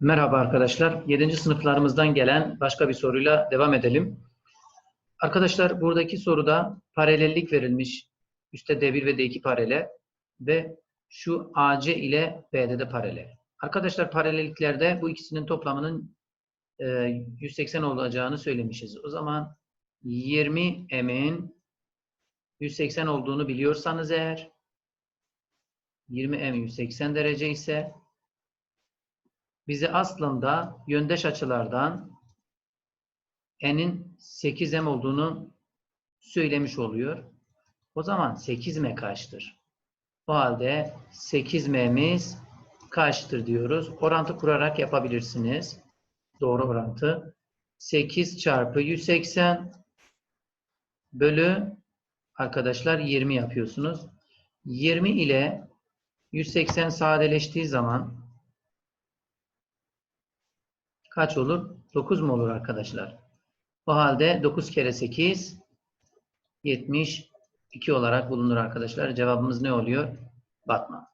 Merhaba arkadaşlar. 7. sınıflarımızdan gelen başka bir soruyla devam edelim. Arkadaşlar buradaki soruda paralellik verilmiş. Üstte D1 ve D2 paralel ve şu AC ile BD de paralel. Arkadaşlar paralelliklerde bu ikisinin toplamının e, 180 olacağını söylemişiz. O zaman 20 M'in 180 olduğunu biliyorsanız eğer 20 M 180 derece ise bize aslında yöndeş açılardan n'in 8m olduğunu söylemiş oluyor. O zaman 8m kaçtır? O halde 8m'miz kaçtır diyoruz. Orantı kurarak yapabilirsiniz. Doğru orantı. 8 çarpı 180 bölü arkadaşlar 20 yapıyorsunuz. 20 ile 180 sadeleştiği zaman kaç olur? 9 mu olur arkadaşlar? O halde 9 kere 8 72 olarak bulunur arkadaşlar. Cevabımız ne oluyor? Batman.